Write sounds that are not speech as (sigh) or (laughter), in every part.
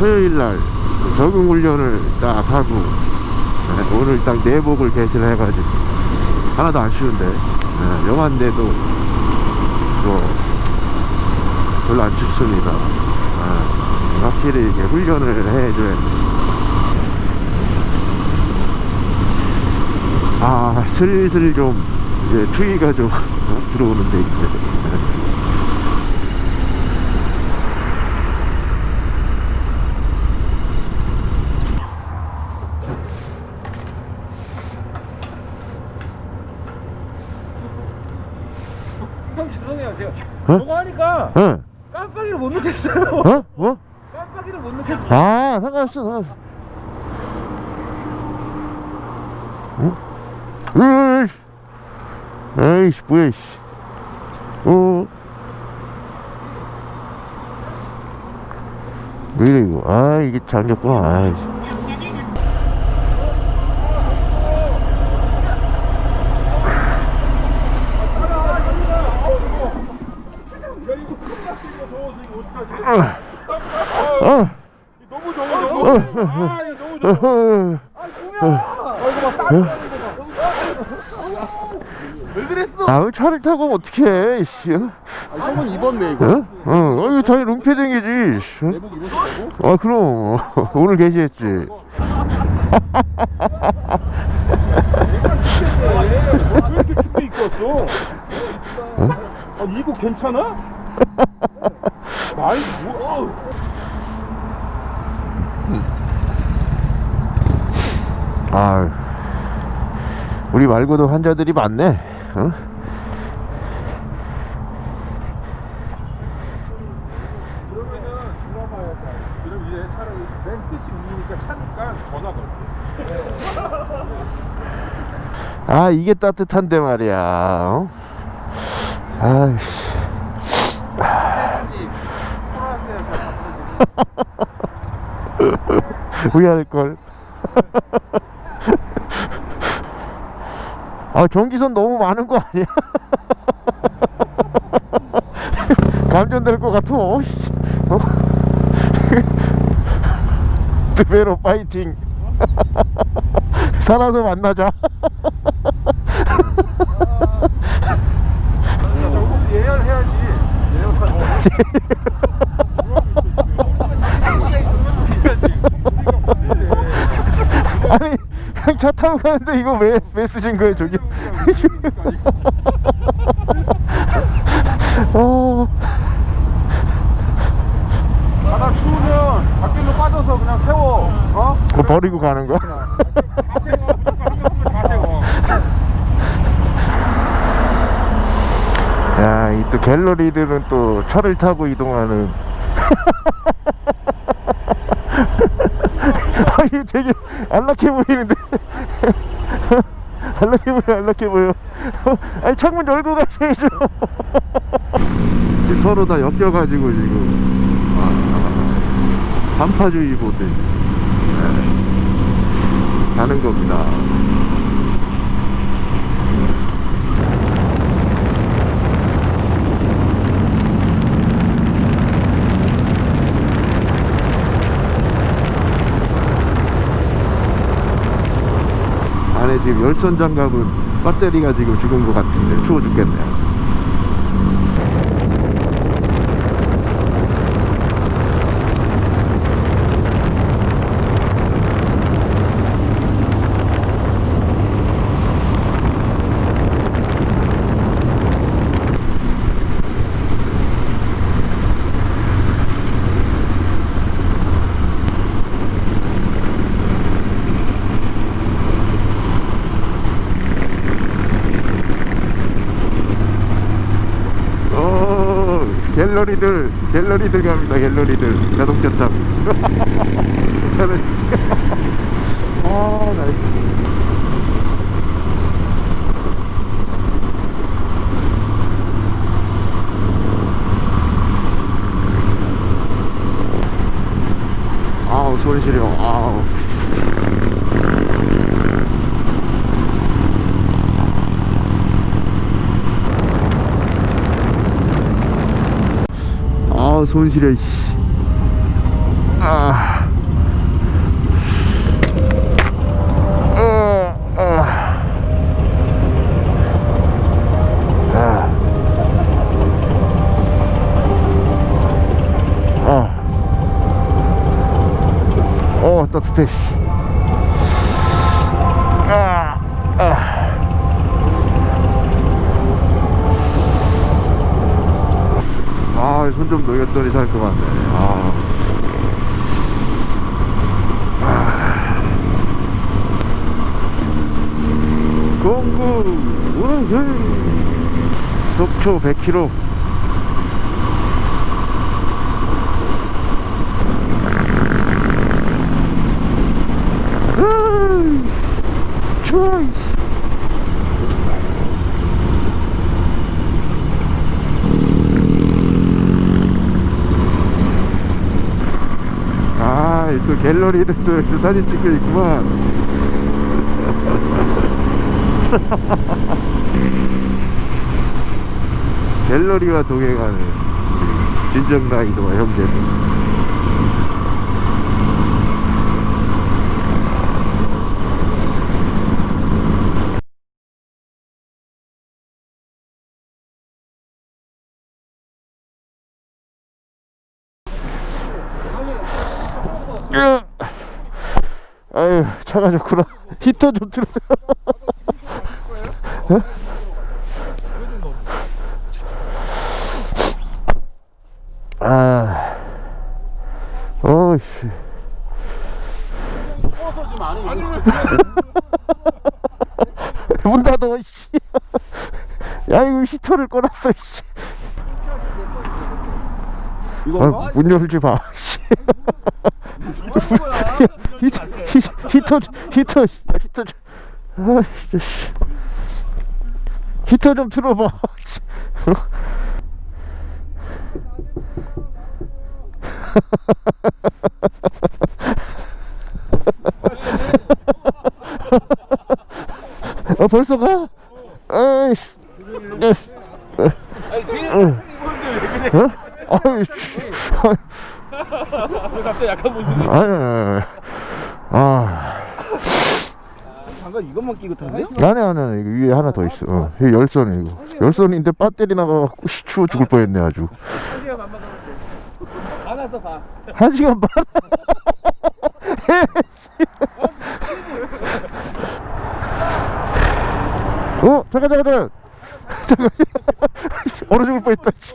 토요일 날 적응 훈련을 딱 하고 네, 오늘 딱 내복을 개시를 해가지고 하나도 안 쉬운데 네, 영한데도 뭐 별로 안 춥습니다. 아, 확실히 이렇게 훈련을 해줘야 돼. 아 슬슬 좀 이제 추위가 좀 어, 들어오는데 이제 형 죄송해요 제가 어? 저거 하니까 어? 깜빡이를 못 느꼈어요 어? 어? 깜빡이를 못 느꼈어요 아 상관없어 상관없어 응? 으이씨 에이씨 뭐야 이씨 어? 왜 이래 이거 아 이게 잠겼구나 아이씨 어? 너무 너무 더워 아 이거 너무 더워 어? 왜 그랬어 아 차를 타고 어떻게 씨 어? 형은 입었네 이거 어? 어, 이거 당연히 롱패딩이지. 씨. 내복 입었다고? 아, 그럼. (laughs) 오늘 게시했지. 왜 이렇게 춥게 입고 왔어? 아 이거 괜찮아? 아이 뭐 아, 우리 말고도 환자들이 많네. 어? 그러면은 그럼 이제 차라리 맨 끝이 우니까 차니까 전화 걸게 아, 이게 따뜻한데 말이야. 어? 아이씨. (laughs) 후회할걸. (laughs) 아, 전기선 너무 많은 거 아니야? (laughs) 감전될 것 같아. 어, 씨. 어? 드베로 파이팅. 살아서 만나자. 예열해야지 아니 그냥 (laughs) 차 타고 가는데 이거 왜, 왜 쓰신 거예요 저기 (laughs) 어, 바다 추우면 밖으로 빠져서 그냥 세워 어? 그거 버리고 가는 거야? 다 세워 다 세워 야, 이 또 갤러리들은 또 차를 타고 이동하는 (laughs) 아, 이거 되게 안락해 보이는데. (laughs) 안락해 보여 안락해 보여. (laughs) 아니 창문 열고 가셔야죠. 지금 서로 다 엮여가지고 지금. 아, 반파주의보 때문에 네, 가는 겁니다 안에 지금 열선 장갑은 배터리가 지금 죽은 것 같은데 추워 죽겠네요. 오, 갤러리들, 갤러리들 갑니다. 갤러리들 자동차 탑. (laughs) 저는 아, 나 아우 소리 지려. 아우. 손실이야 씨. 아. 따뜻 해. 아, 아. 아, 손 좀 녹였더니 살 것 같네. 아. 아. 공구, 우후. 속초 100km. 추워. 이씨. 아, 또 갤러리는 또 여기서 사진 찍고 있구만. (laughs) 갤러리와 동행하는 진정 라이더와 형제들. 으. 아유 차가 좋구나 (laughs) 히터 좀 틀어 아 어이씨 추워서 지금 안 해. 문 닫아 씨. 야 이거 히터를 꺼놨어 씨. 이거 아, 문 열지 마 씨. (laughs) 히터 히- 히터 좀- 히터 히터 좀 아, 진짜 씨. 히터 좀 틀어봐 씨. 어 벌써 가? 아이씨 아니 제일 그래? 어? 아이씨 (laughs) 왜 갑자기 약한 모습이? 아니 아 잠깐 이것만 끼고 타세요? 아니 아니 아니 이거 위에 하나 더 있어 어, 이거 열선이 이거 열선인데 배터리 나가갖고 씨, 추워 죽을 뻔했네 아주. 안와서 봐. 한 시간 반 (laughs) 어? 잠깐 잠깐 잠깐 잠깐 (laughs) 얼어 죽을 뻔했다 씨.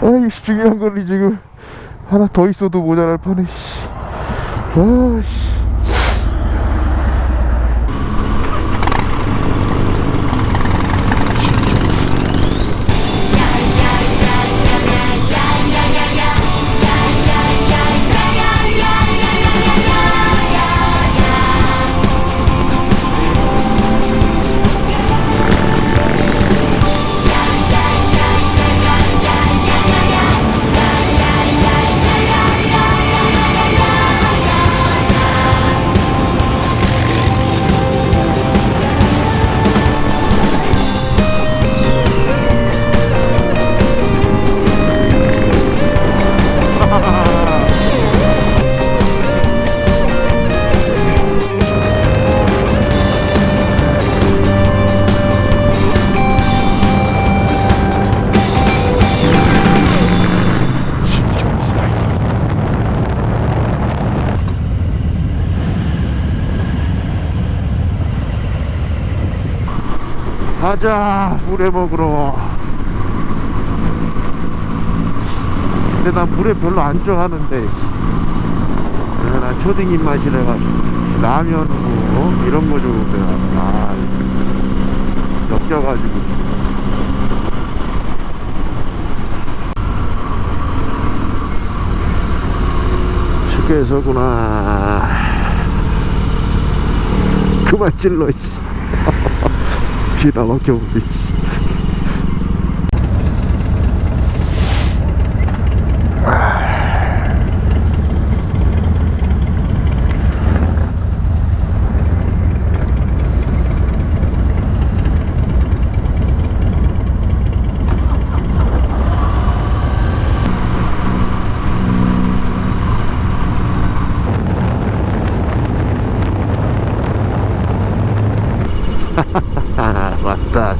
(laughs) 아이씨 중요한 거리 지금 하나 더 있어도 모자랄 뻔해 씨. 아씨 가자 물에 먹으러. 근데 난 물에 별로 안 좋아하는데. 아, 난 초딩 입맛이라 가지고 라면하고 어? 이런 거 좋은데 아 엮여가지고. 휴게소구나. 그만 찔러 씨. 뒤에다 막혀보지 아 맞다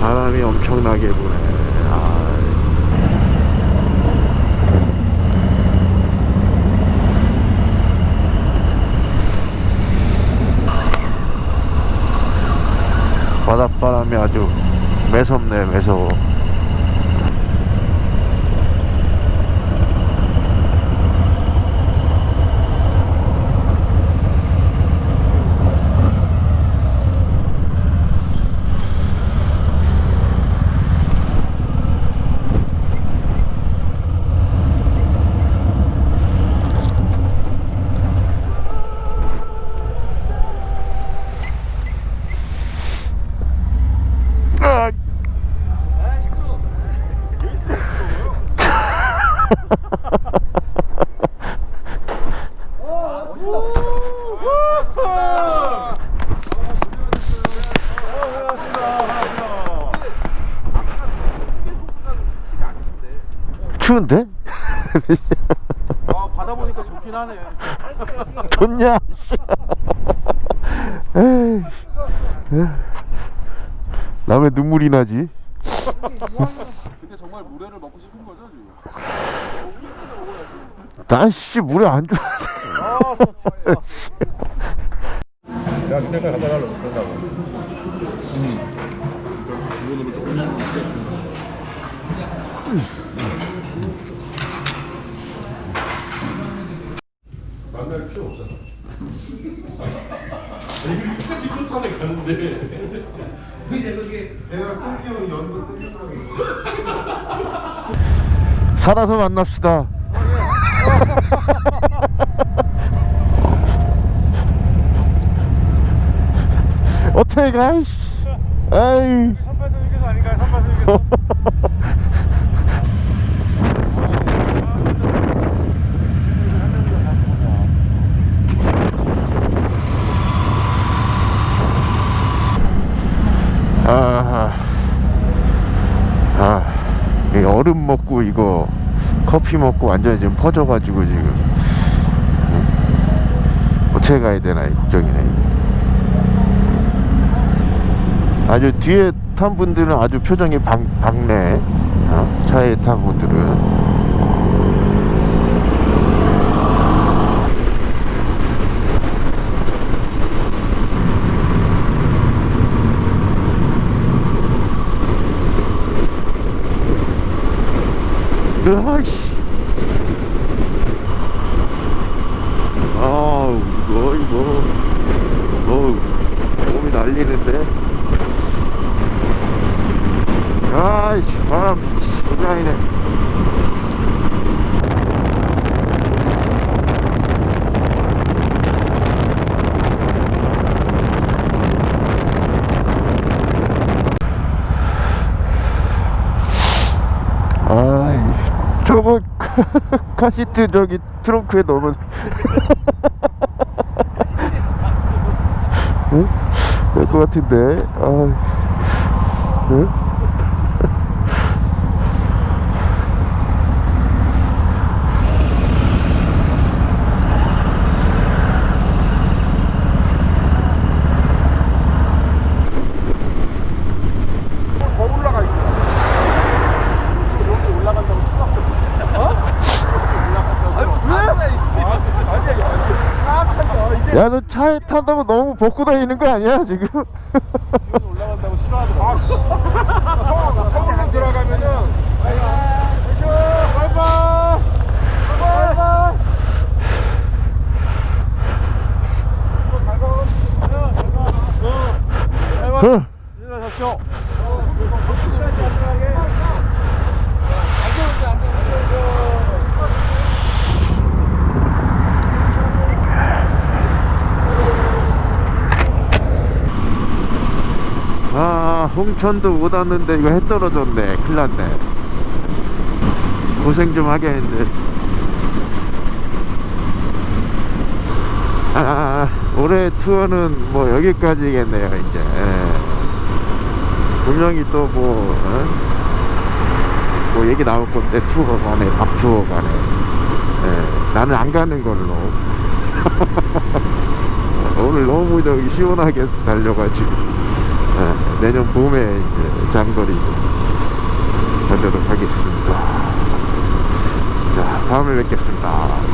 바람이 엄청나게 부네. 아, 바닷바람이 아주 매섭네, 매서워. 추운데? 아 바다 보니까 좋긴 하네 (laughs) 좋냐? 에이. 왜 눈물이 나지? 근데 정말 물회를 먹고 싶은 거죠 지금? 난씨 물에 안 좋아. 내가 그때까지 갖다 달라고 그런다고 살아서 만납시다. (laughs) 어떻게 가? 아이. 선발선 휴게소 아닌가요? 선발선 휴게소 (laughs) 얼음 먹고 이거 커피 먹고 완전히 지금 퍼져가지고 지금 응? 어떻게 가야 되나 걱정이네. 아주 뒤에 탄 분들은 아주 표정이 밝, 밝네. 어? 차에 탄 분들은. 아이씨. 아, 이거, 이거. 어, 몸이 날리는데. 아이씨, 바람, 고장이네. 아이, 저거 (laughs) 카시트 저기 트렁크에 넣으면 응? 될것 같은데. 아, 응? 더 올라가 있어 여기 올라간다고 싫어? 어? 아이고 왜? 아니야 아니 야 너 차에 탄다고 너무 벗고 다니는 거 아니야, 지금? 올라간다고 싫어하더라고 아, 서- 서울로 들어가면은 아이고 바이바이 바이바이 어. 일어나셨죠? 아, 홍천도 못 왔는데 이거 해 떨어졌네. 큰일 났네. 고생 좀 하겠는데. 아, 올해 투어는 뭐 여기까지겠네요, 이제. 예. 분명히 또 뭐, 어? 뭐 얘기 나올 건데, 투어 간에, 밥 투어 간에. 예. 나는 안 가는 걸로. (laughs) 오늘 너무 저기 시원하게 달려가지고. 예, 내년 봄에 장거리 가도록 하겠습니다. 자, 다음에 뵙겠습니다.